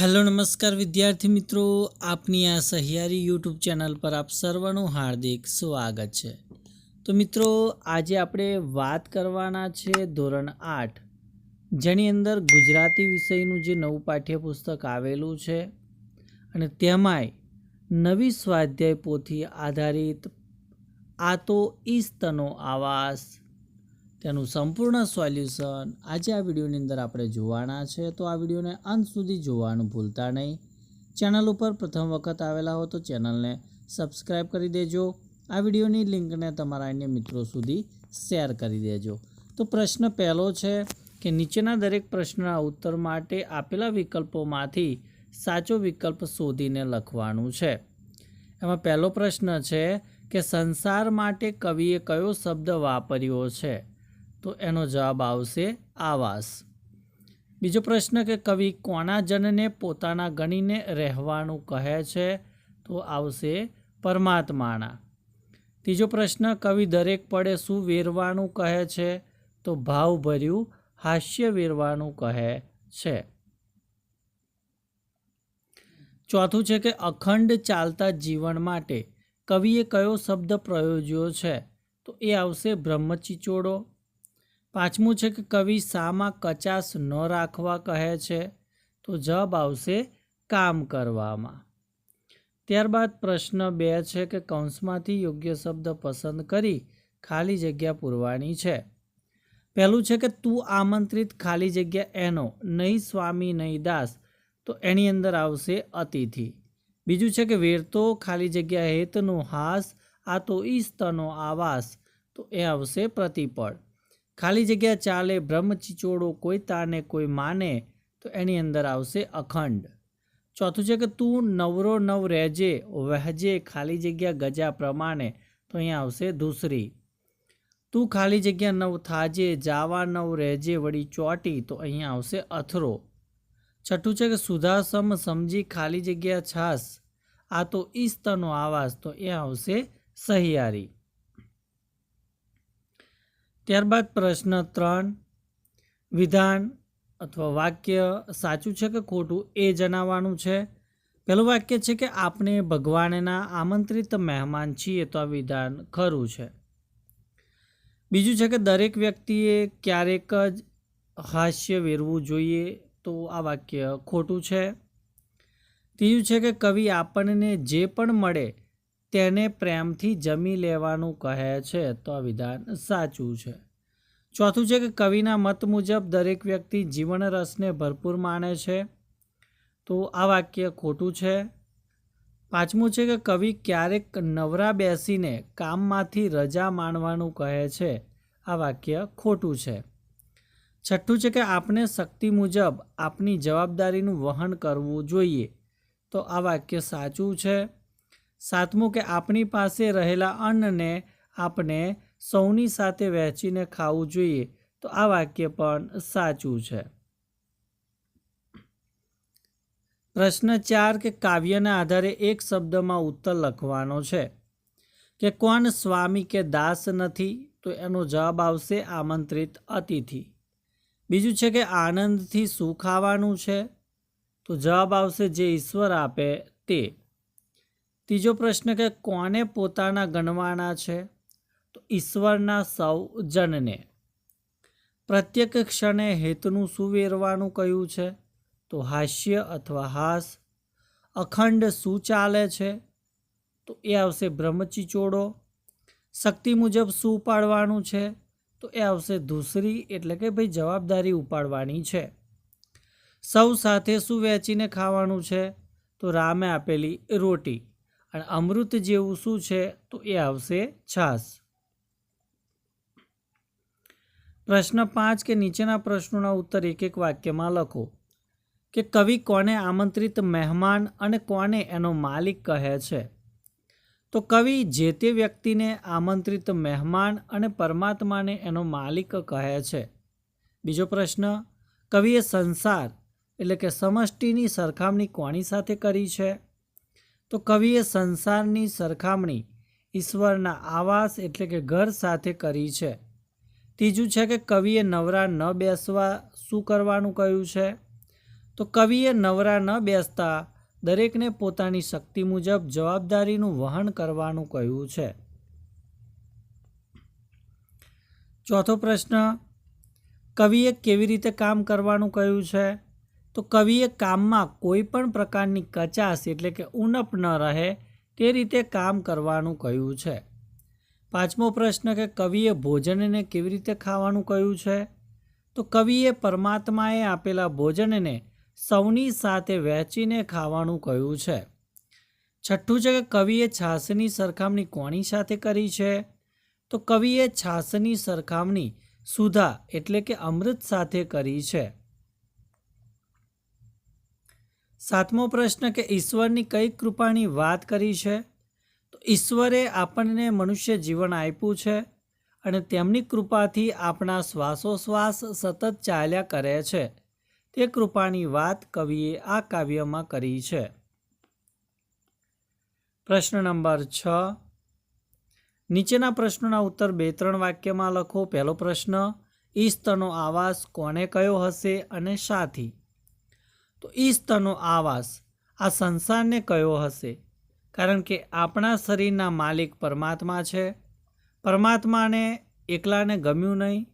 Hello, નમસ્કાર વિદ્યાર્થી મિત્રો. આપની આ સહિયારી યુટ્યુબ ચેનલ પર આપ સર્વનું હાર્દિક સ્વાગત છે. તો મિત્રો, આજે આપણે વાત કરવાના છે ધોરણ આઠ. જેની અંદર ગુજરાતી વિષયનું જે નવું પાઠ્યપુસ્તક આવેલું છે અને તેમાંય નવી સ્વાધ્યાય પોથી આધારિત આ તો ઈસ્તનો આવાસ તેનું સંપૂર્ણ સોલ્યુશન આજે આ વિડીયોની અંદર આપણે જોવાના છે. તો આ વિડીયોને અંત સુધી જોવાનું ભૂલતા નહીં. ચેનલ ઉપર પ્રથમ વખત આવેલા હો તો ચેનલને સબસ્ક્રાઈબ કરી દેજો. આ વિડીયોની લિંકને તમારા અન્ય મિત્રો સુધી શેર કરી દેજો. તો પ્રશ્ન પહેલો છે કે નીચેના દરેક પ્રશ્નના ઉત્તર માટે આપેલા વિકલ્પોમાંથી સાચો વિકલ્પ શોધીને લખવાનું છે. એમાં પહેલો પ્રશ્ન છે કે સંસાર માટે કવિએ કયો શબ્દ વાપર્યો છે? તો એનો જવાબ આવશે આવાસ. બીજો પ્રશ્ન કે કવિ કોના જનને પોતાના ગણીને રહેવાનું કહે છે? તો આવશે પરમાત્માના. ત્રીજો પ્રશ્ન, કવિ દરેક પડે શું વેરવાનું કહે છે? તો ભાવભર્યું હાસ્ય વેરવાનું કહે છે. ચોથું છે કે અખંડ ચાલતા જીવન માટે કવિએ કયો શબ્દ પ્રયોજ્યો છે? તો એ આવશે બ્રહ્મચિચોડો પાંચમું છે કે કવિ શામાં કચાશ ન રાખવા કહે છે, તો જવાબ આવશે કામ કરવામાં. ત્યારબાદ પ્રશ્ન બે છે કે કૌંસમાંથી યોગ્ય શબ્દ પસંદ કરી ખાલી જગ્યા પૂરવાની છે. પહેલું છે કે તું આમંત્રિત ખાલી જગ્યા એનો, નહીં સ્વામી, નહીં દાસ, તો એની અંદર આવશે અતિથિ. બીજું છે કે વેરતો ખાલી જગ્યા હેતનો હાસ, આ તો ઈસ્તનો આવાસ, તો એ આવશે પ્રતિપળ. ખાલી જગ્યા ચાલે બ્રહ્મચિચોડો કોઈ તાને, કોઈ માને, તો એની અંદર આવશે અખંડ. ચોથું છે કે તું નવરો નવ રહેજે, વહેજે, ખાલી જગ્યા ગજા પ્રમાણે, તો અહીંયા આવશે દૂસરી. તું ખાલી જગ્યા નવ થાજે, જાવા નવ રહેજે, વળી ચોટી, તો અહીંયા આવશે અથરો. છઠ્ઠું છે કે સુધાસમ સમજી ખાલી જગ્યા છાસ, આ તો ઈસ્તનો આવાસ, તો એ આવશે સહિયારી. ત્યારબાદ પ્રશ્ન ત્રણ, વિધાન અથવા વાક્ય સાચું છે કે ખોટું એ જણાવવાનું છે? પહેલું વાક્ય છે કે આપણે ભગવાનના આમંત્રિત મહેમાન છીએ તો આ વિધાન ખરું છે. બીજું છે કે દરેક વ્યક્તિએ ક્યારેક જ હાસ્ય વેરવું જોઈએ તો આ વાક્ય ખોટું છે. ત્રીજું છે કે કવિ આપણને જે પણ મળે તેને પ્રેમથી જમી લેવાનું કહે છે તો આ વિધાન સાચું છે. ચોથું છે કે કવિના મત મુજબ દરેક વ્યક્તિ જીવન રસને ભરપૂર માને છે. તો આ વાક્ય ખોટું છે. પાંચમું છે કે કવિ ક્યારેક નવરા બેસીને કામમાંથી રજા માણવાનું કહે છે. આ વાક્ય ખોટું છે. છઠ્ઠું છે કે આપણે શક્તિ મુજબ આપની જવાબદારીનું વહન કરવું જોઈએ. તો આ વાક્ય સાચું છે. સાતમું કે આપણી પાસે રહેલા અન્નને આપણે સૌની સાથે વહેંચીને ખાવું જોઈએ. તો આ વાક્ય પણ સાચું છે. પ્રશ્ન ચાર કે કાવ્યના આધારે એક શબ્દમાં ઉત્તર લખવાનો છે. કે કોણ સ્વામી કે દાસ નથી? તો એનો જવાબ આવશે આમંત્રિત અતિથિ. બીજું છે કે આનંદથી શું ખાવાનું છે? તો જવાબ આવશે જે ઈશ્વર આપે તે. ત્રીજો પ્રશ્ન કે કોને પોતાના ગણવાના છે? તો ઈશ્વરના સૌ જનને પ્રત્યેક ક્ષણે હેતનું સુવેરવાનું કહ્યું છે? તો હાસ્ય અથવા હાસ. અખંડ શું ચાલે છે? તો એ આવશે બ્રહ્મચિચોડો. શક્તિ મુજબ શું ઉપાડવાનું છે? તો એ આવશે ધૂસરી એટલે કે ભાઈ જવાબદારી ઉપાડવાની છે. સૌ સાથે શું વહેંચીને ખાવાનું છે? તો રામે આપેલી રોટી. અને અમૃત જેવું શું છે? તો એ આવશે છાસ પ્રશ્ન પાંચ કે નીચેના પ્રશ્નોના ઉત્તર એક એક વાક્યમાં લખો. કે કવિ કોને આમંત્રિત મહેમાન અને કોને એનો માલિક કહે છે? તો કવિ જે તે વ્યક્તિને આમંત્રિત મહેમાન અને પરમાત્માને એનો માલિક કહે છે. બીજો પ્રશ્ન, કવિએ સંસાર એટલે કે સમષ્ટિની સરખામણી કોની સાથે કરી છે? તો કવિએ સંસારની સરખામણી ઈશ્વરના આવાસ એટલે કે ઘર સાથે કરી છે. ત્રીજું છે કે કવિએ નવરા ન બેસવા શું કરવાનું કહ્યું છે? તો કવિએ નવરા ન બેસતા દરેકને પોતાની શક્તિ મુજબ જવાબદારીનું વહન કરવાનું કહ્યું છે. ચોથો પ્રશ્ન, કવિએ કેવી રીતે કામ કરવાનું કહ્યું છે? તો કવિએ કામમાં કોઈ પણ પ્રકારની કચાશ એટલે કે ઉણપ ન રહે તે રીતે કામ કરવાનું કહ્યું છે. પાંચમો પ્રશ્ન કે કવિએ ભોજનને કેવી રીતે ખાવાનું કહ્યું છે? તો કવિએ પરમાત્માએ આપેલા ભોજનને સૌની સાથે વહેંચીને ખાવાનું કહ્યું છે. છઠ્ઠું છે કે કવિએ છાસની સરખામણી કોની સાથે કરી છે? તો કવિએ છાસની સરખામણી સુધા એટલે કે અમૃત સાથે કરી છે. સાતમો પ્રશ્ન કે ઈશ્વરની કઈ કૃપાની વાત કરી છે? તો ઈશ્વરે આપણને મનુષ્ય જીવન આપ્યું છે અને તેમની કૃપાથી આપણા શ્વાસોશ્વાસ સતત ચાલ્યા કરે છે. તે કૃપાની વાત કવિએ આ કાવ્યમાં કરી છે. પ્રશ્ન નંબર છ. નીચેના પ્રશ્નોના ઉત્તર બે ત્રણ વાક્યમાં લખો. પહેલો પ્રશ્ન ઈસ્તનો આવાસ કોને કયો હશે અને શાથી? તો ઈષ્ટનો આવાસ આ સંસારને કયો હશે? કારણ કે આપણા શરીરના માલિક પરમાત્મા છે. પરમાત્માને એકલાને ગમ્યું નહીં.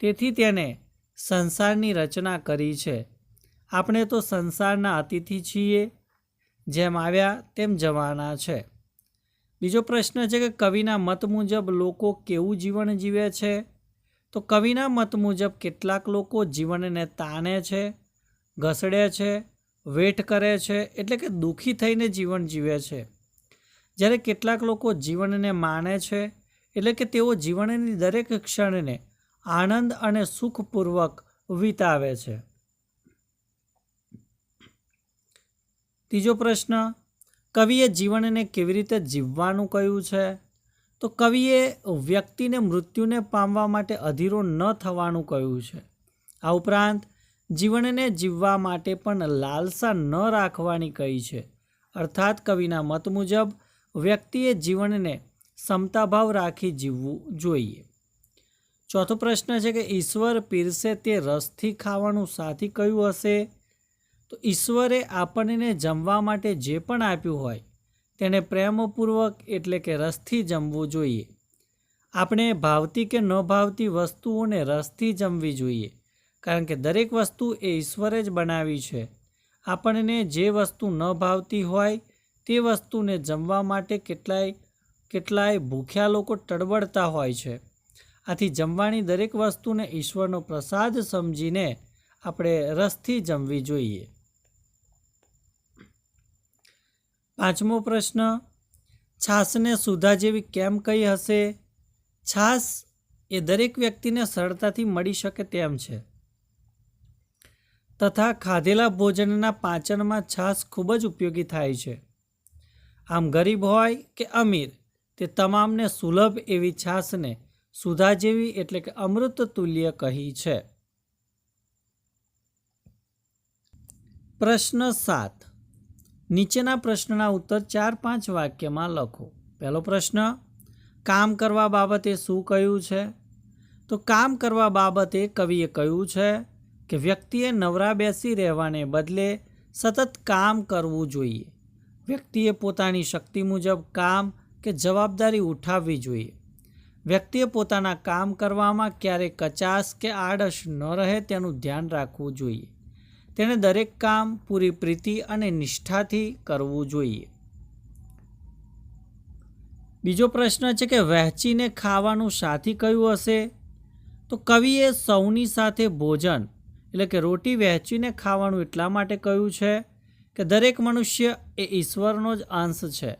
તેથી તેને સંસારની રચના કરી છે. આપણે તો સંસારના અતિથિ છીએ. જેમ આવ્યા તેમ જવાના છે. બીજો પ્રશ્ન છે કે કવિના મત મુજબ લોકો કેવું જીવન જીવે છે? તો કવિના મત મુજબ કેટલાક લોકો જીવનને તાણે છે. ઘસડે છે વેઠ કરે છે, એટલે કે દુઃખી થઈને જીવન જીવે છે. જ્યારે કેટલાક લોકો જીવનને માને છે, એટલે કે તેઓ જીવનની દરેક ક્ષણને આનંદ અને સુખપૂર્વક વિતાવે છે. ત્રીજો પ્રશ્ન, કવિએ જીવનને કેવી રીતે જીવવાનું કહ્યું છે? તો કવિએ વ્યક્તિને મૃત્યુને પામવા માટે અધીરો ન થવાનું કહ્યું છે. આ ઉપરાંત જીવનને જીવવા માટે પણ લાલસા ન રાખવાની કહી છે. અર્થાત કવિના મત મુજબ, વ્યક્તિએ જીવનને ક્ષમતાભાવ રાખી જીવવું જોઈએ. ચોથો પ્રશ્ન છે કે ઈશ્વર પીરસે તે રસથી ખાવાનું સાથી કયું હશે? તો ઈશ્વરે આપણને જમવા માટે જે પણ આપ્યું હોય, તેને પ્રેમપૂર્વક એટલે કે રસથી જમવું જોઈએ. આપણે ભાવતી કે ન ભાવતી વસ્તુઓને રસથી જમવી જોઈએ. કારણ કે દરેક વસ્તુ એ ઈશ્વરે જ બનાવી છે. આપણને જે વસ્તુ ન ભાવતી હોય, તે વસ્તુને જમવા માટે કેટલાય કેટલાય ભૂખ્યા લોકો તડબડતા હોય છે. આથી જમવાની દરેક વસ્તુને ઈશ્વરનો પ્રસાદ સમજીને આપણે રસથી જમવી જોઈએ. પાંચમો પ્રશ્ન, છાસને સુધા જેવી કેમ કઈ હશે? છાસ એ દરેક વ્યક્તિને સરળતાથી મળી શકે તેમ છે. તથા ખાધેલા ભોજનના પાચનમાં છાશ ખૂબ જ ઉપયોગી થાય છે. આમ ગરીબ હોય કે અમીર, તે તમામને સુલભ એવી છાશને સુધા જેવી એટલે કે અમૃત તુલ્ય કહી છે. પ્રશ્ન સાત. નીચેના પ્રશ્નના ઉત્તર ચાર પાંચ વાક્યમાં લખો. પહેલો પ્રશ્ન, કામ કરવા બાબતે શું કહ્યું છે? તો કામ કરવા બાબતે કવિએ કહ્યું છે કે વ્યક્તિએ નવરા બેસી રહેવાને બદલે સતત કામ કરવું જોઈએ. વ્યક્તિએ પોતાની શક્તિ મુજબ કામ કે જવાબદારી ઉઠાવવી જોઈએ. વ્યક્તિએ પોતાના કામ કરવામાં ક્યારેય કચાશ કે આળસ ન રહે તેનું ધ્યાન રાખવું જોઈએ. તેણે દરેક કામ પૂરી પ્રીતિ અને નિષ્ઠાથી કરવું જોઈએ. બીજો પ્રશ્ન છે કે વહેંચીને ખાવાનું સાથી કયું હશે? તો કવિએ સૌની સાથે ભોજન એટલે કે રોટી વહેંચીને ખાવાનું એટલા માટે કહ્યું છે કે દરેક મનુષ્ય એ ઈશ્વરનો જ અંશ છે.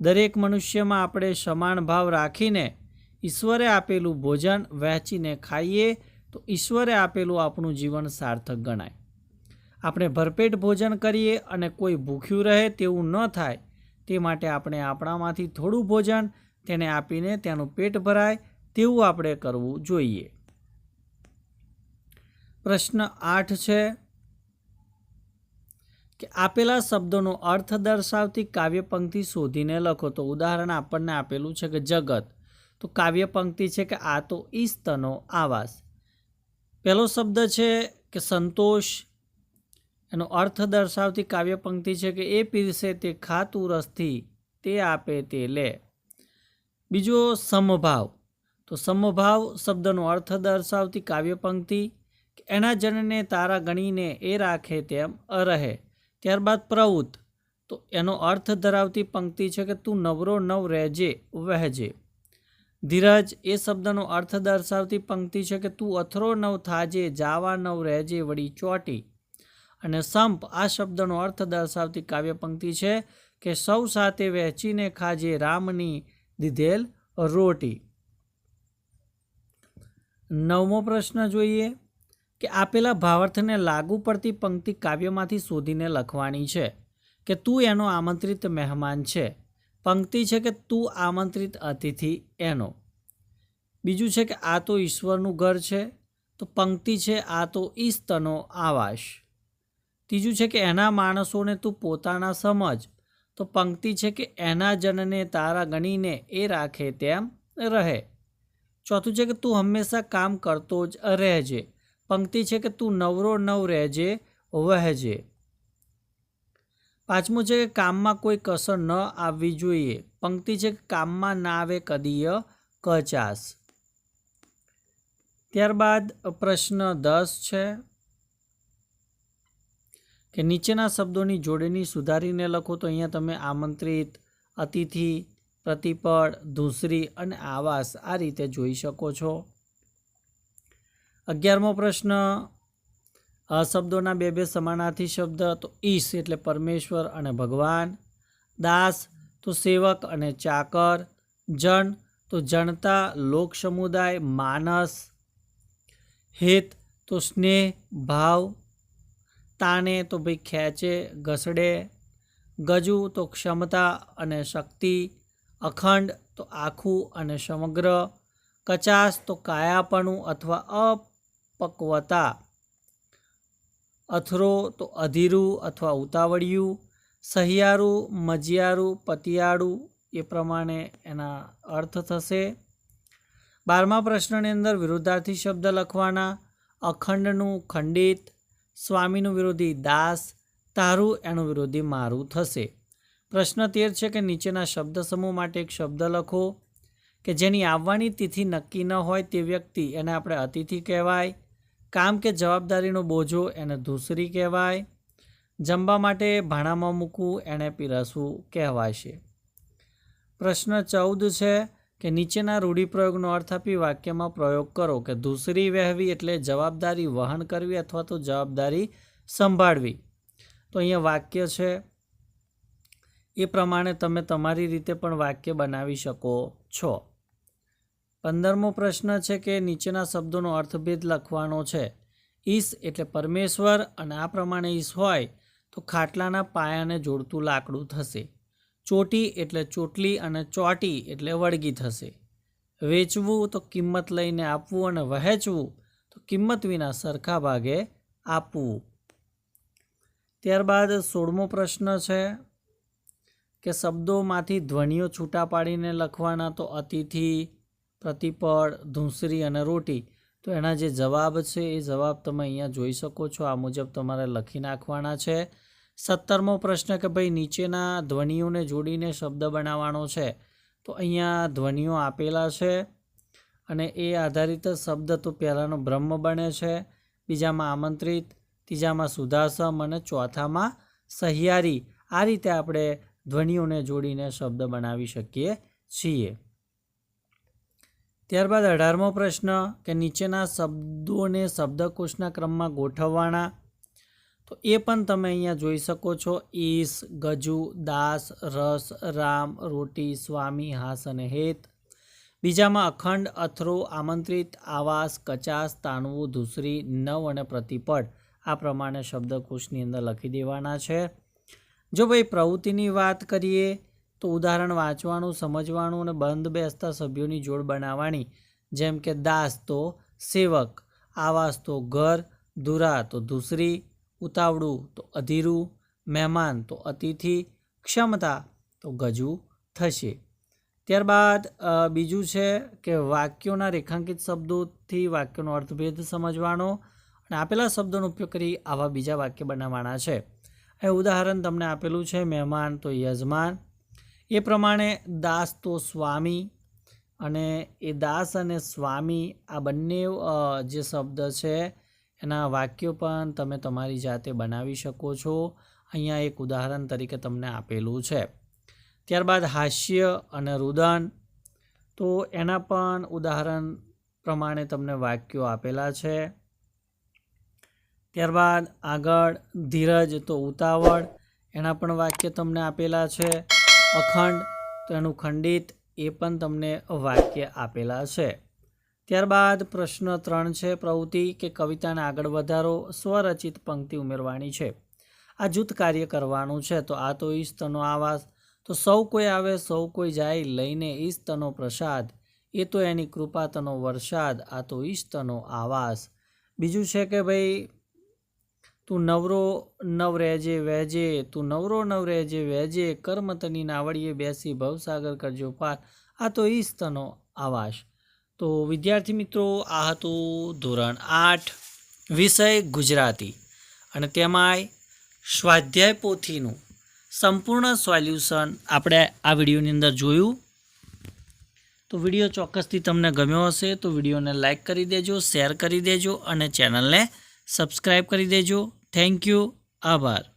દરેક મનુષ્યમાં આપણે સમાન ભાવ રાખીને ઈશ્વરે આપેલું ભોજન વહેંચીને ખાઈએ તો ઈશ્વરે આપેલું આપણું જીવન સાર્થક ગણાય. આપણે ભરપેટ ભોજન કરીએ અને કોઈ ભૂખ્યું રહે તેવું ન થાય તે માટે આપણે આપણામાંથી થોડું ભોજન તેને આપીને તેનું પેટ ભરાય તેવું આપણે કરવું જોઈએ. પ્રશ્ન આઠ છે કે આપેલા શબ્દોનો અર્થ દર્શાવતી કાવ્ય પંક્તિ શોધીને લખો. તો ઉદાહરણ આપણને આપેલું છે કે જગત. તો કાવ્ય પંક્તિ છે કે આ તો ઈસ્તનો આવાસ. પહેલો શબ્દ છે કે સંતોષ. એનો અર્થ દર્શાવતી કાવ્ય પંક્તિ છે કે એ પીરસે તે ખાતું રસથી તે આપે તે લે. બીજો સમભાવ. તો સમભાવ શબ્દનો અર્થ દર્શાવતી કાવ્ય પંક્તિ એના જનને તારા ગણીને એ રાખે તેમ અરહે. ત્યારબાદ પ્રવૃત્ત. તો એનો અર્થ ધરાવતી પંક્તિ છે કે તું નવરો નવ રહેજે, વહેજે. ધીરજ, એ શબ્દનો અર્થ દર્શાવતી પંક્તિ છે કે તું અથરો નવ થાજે, જાવા નવ રહેજે, વળી ચોટી. અને સંપ, આ શબ્દનો અર્થ દર્શાવતી કાવ્ય પંક્તિ છે કે સૌ સાથે વહેંચીને ખાજે રામની દીધેલ રોટી. નવમો પ્રશ્ન જોઈએ. કે આપેલા ભાવાર્થને લાગુ પડતી પંક્તિ કાવ્યમાંથી શોધીને લખવાની છે કે તું એનો આમંત્રિત મહેમાન છે. પંક્તિ છે કે તું આમંત્રિત અતિથિ એનો. બીજું છે કે આ તો ઈશ્વરનું ઘર છે, તો પંક્તિ છે આ તો ઈસ્તનો આવાસ. ત્રીજું છે કે એના માણસોને તું પોતાના સમજ, તો પંક્તિ છે કે એના જનને તારા ગણીને એ રાખે તેમ રહે. ચોથું છે કે તું હંમેશા કામ કરતો જ રહેજે. પંક્તિ છે કે તું નવરો નવ રહેજે, વહેજે. પાંચમું છે કે કામમાં કોઈ કસર ન આવવી જોઈએ. પંક્તિ છે કે કામમાં ના આવે કદીય કચાસ ત્યારબાદ પ્રશ્ન દસ છે કે નીચેના શબ્દોની જોડણી સુધારીને લખો તો અહીંયા તમે આમંત્રિત, અતિથિ, પ્રતિપળ, ધૂસરી અને આવાસ આ રીતે જોઈ શકો છો. અગિયારમો પ્રશ્ન આ શબ્દોના બે બે સમાનાર્થી શબ્દ, તો ઈશ એટલે પરમેશ્વર અને ભગવાન. દાસ, તો સેવક અને ચાકર. જન, તો જનતા, લોક સમુદાય, માનસ. હેત, તો સ્નેહ, ભાવ. તાને, તો ભાઈ ખેંચે, ઘસડે. ગજુ, તો ક્ષમતા અને શક્તિ. અખંડ, તો આખું અને સમગ્ર. કચાસ, તો કાયાપણું અથવા અપક્વતા અથરો તો અધીરું અથવા ઉતાવળિયું, સહિયારું, મજિયારું, પતિયાળું, એ પ્રમાણે એના અર્થ થશે. બારમા પ્રશ્નની અંદર વિરુદ્ધાર્થી શબ્દ લખવાના, અખંડનું ખંડિત, સ્વામીનું વિરોધી દાસ, તારું એનું વિરોધી મારું થશે. પ્રશ્ન તેર છે કે નીચેના શબ્દ સમૂહ માટે એક શબ્દ લખો કે જેની આવવાની તિથિ નક્કી ન હોય તે વ્યક્તિ એને આપણે અતિથિ કહેવાય કામ કે જવાબદારીનો બોજો એને ધૂસરી કહેવાય. જમવા માટે ભાણામાં મૂકવું એને પીરસવું કહેવાશે પ્રશ્ન ચૌદ છે કે નીચેના રૂઢિપ્રયોગનો અર્થ આપી વાક્યમાં પ્રયોગ કરો કે ધૂસરી વહેવી એટલે જવાબદારી વહન કરવી અથવા તો જવાબદારી સંભાળવી. તો અહીંયા વાક્ય છે, એ પ્રમાણે તમે તમારી રીતે પણ વાક્ય બનાવી શકો છો. પંદરમો પ્રશ્ન છે કે નીચેના શબ્દોનો અર્થભેદ લખવાનો છે. ઈશ એટલે પરમેશ્વર અને આ પ્રમાણે ઈશ હોય તો ખાટલાના પાયાને જોડતું લાકડું થશે. ચોટી એટલે ચોટલી અને ચોટી એટલે વળગી થશે. વેચવું તો કિંમત લઈને આપવું અને વહેંચવું તો કિંમત વિના સરખા ભાગે આપવું. ત્યારબાદ સોળમો પ્રશ્ન છે કે શબ્દોમાંથી ધ્વનિઓ છૂટા પાડીને લખવાના તો અતિથિ પ્રતિપળ ધૂંસરી અને રોટી. તો એના જે જવાબ છે, એ જવાબ તમે અહીંયા જોઈ શકો છો. આ મુજબ તમારે લખી નાખવાના છે. સત્તરમો પ્રશ્ન કે ભાઈ નીચેના ધ્વનિઓને જોડીને શબ્દ બનાવવાનો છે. તો અહીંયા ધ્વનિઓ આપેલા છે અને એ આધારિત શબ્દ તો પહેલાંનો બ્રહ્મ બને છે. બીજામાં આમંત્રિત, ત્રીજામાં સુધાસમ અને ચોથામાં સહિયારી. આ રીતે આપણે ધ્વનિઓને જોડીને શબ્દ બનાવી શકીએ છીએ. ત્યારબાદ અઢારમો પ્રશ્ન કે નીચેના શબ્દોને શબ્દકોશના ક્રમમાં ગોઠવવાના. તો એ પણ તમે અહીંયા જોઈ શકો છો. ઈસ ગજુ, દાસ, રસ, રામ, રોટી, સ્વામી, હાસ અને હેત. બીજામાં અખંડ, અથરો, આમંત્રિત, આવાસ, કચાસ, તાણવું, ધૂસરી, નવ અને પ્રતિપટ આ પ્રમાણે શબ્દકોશની અંદર લખી દેવાના છે. જો ભાઈ પ્રવૃત્તિની વાત કરીએ તો ઉદાહરણ વાંચવાનું, સમજવાનું અને બંધ બેસતા સભ્યોની જોડ બનાવવાની. જેમ કે દાસ તો સેવક, આવાસ તો ઘર, ધુરા તો ધૂસરી, ઉતાવળું તો અધીરું, મહેમાન તો અતિથિ, ક્ષમતા તો ગજુ થશે. ત્યારબાદ બીજું છે કે વાક્યોના રેખાંકિત શબ્દોથી વાક્યનો અર્થભેદ સમજવાનો અને આપેલા શબ્દોનો ઉપયોગ કરી આવા બીજા વાક્ય બનાવવાના છે. એ ઉદાહરણ તમને આપેલું છે, મહેમાન તો યજમાન એ પ્રમાણે દાસ તો સ્વામી અને એ દાસ અને સ્વામી આ બંને જે શબ્દ છે એના વાક્યો પણ તમે તમારી જાતે બનાવી શકો છો. અહીંયા એક ઉદાહરણ તરીકે તમને આપેલું છે. ત્યારબાદ હાસ્ય અને રુદન. તો એના પણ ઉદાહરણ પ્રમાણે તમને વાક્યો આપેલા છે. ત્યારબાદ આગળ ધીરજ તો ઉતાવળ. એના પણ વાક્ય તમને આપેલા છે. અખંડ તો એનું ખંડિત એ પણ તમને વાક્ય આપેલા છે. ત્યારબાદ પ્રશ્ન ત્રણ છે, પ્રવૃત્તિ કે કવિતાને આગળ વધારો, સ્વરચિત પંક્તિ ઉમેરવાની છે. આ જૂથ કાર્ય કરવાનું છે, તો આ તો ઈસ્તનો આવાસ. તો સૌ કોઈ આવે, સૌ કોઈ જાય, લઈને ઈસ્તનો પ્રસાદ. એ તો એની કૃપા, તનો વરસાદ, આ તો ઈસ્તનો આવાસ. બીજું છે કે ભાઈ તું નવરો નવ રહેજે, વહેજે. તું નવરો નવ રહેજે, વહેજે. કર્મ તની નાવડીએ બેસી, ભવસાગર કરજો પાર. આ તો ઈસ્તનો આવાસ. તો વિદ્યાર્થી મિત્રો, આ હતું ધોરણ આઠ, વિષય ગુજરાતી. અને તેમાંય સ્વાધ્યાય પોથીનું સંપૂર્ણ સોલ્યુશન આપણે આ વિડીયોની અંદર જોયું. તો વીડિયો ચોક્કસથી તમને ગમ્યો હશે, તો વિડીયોને લાઇક કરી દેજો, શેર કરી દેજો અને ચેનલને સબસ્ક્રાઈબ કરી દેજો. Thank you. આભાર.